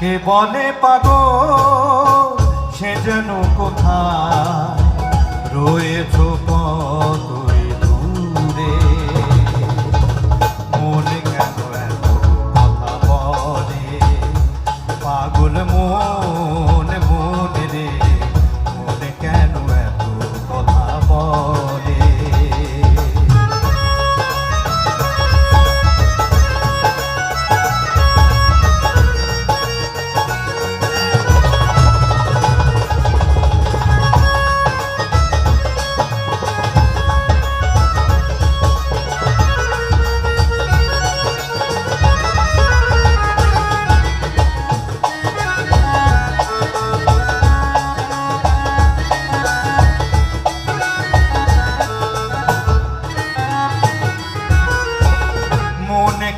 কে বলে পাগ সে যেন কোথায়? রয়েছ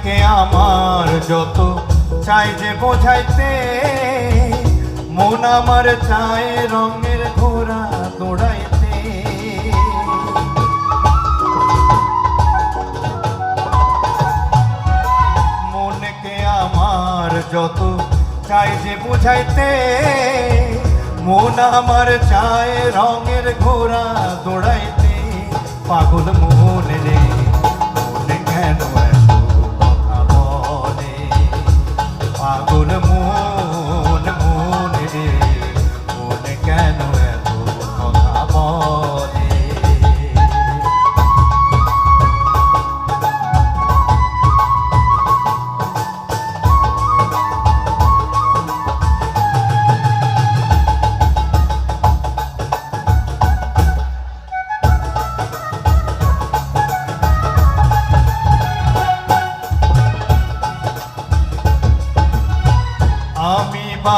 মনকে আমার যত। চাই যে বোঝাইতে, মন আমার চায় রঙের ঘোড়া দৌড়াইতে। মনকে আমার যত, চাই যে বুঝাইতে, মন আমার চায় রঙের ঘোড়া দৌড়াইতে। পাগল মনে রে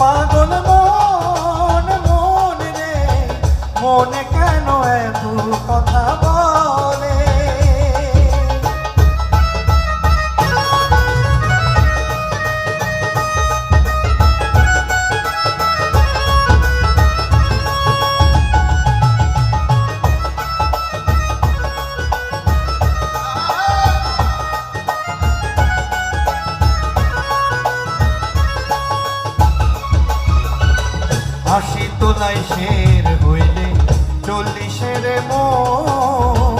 পাগল মন তোলাই শের হইলে চল্লিশের মন।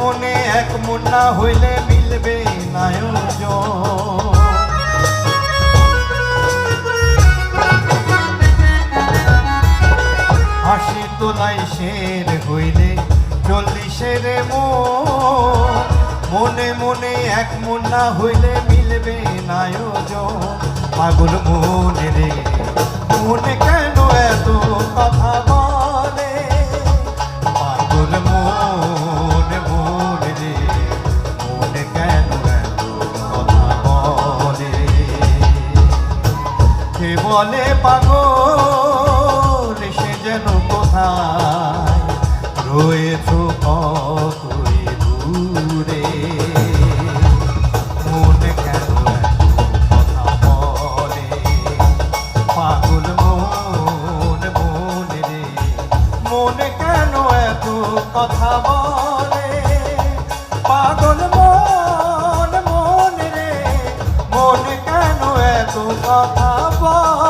মনে এক মন না হইলে মিলবে নায়োজন। হাসি তোলাই শের হইলে চল্লিশের মন। মনে এক মন হইলে মিলবে নায়োজন। পাগল মনে রে, মনে বলে পাগল, সে যেন কোথায়? রয়েছ বলে? পাগল কথা বলে? পাগল মন, মনে রে, মনে কেন এত কথা বলে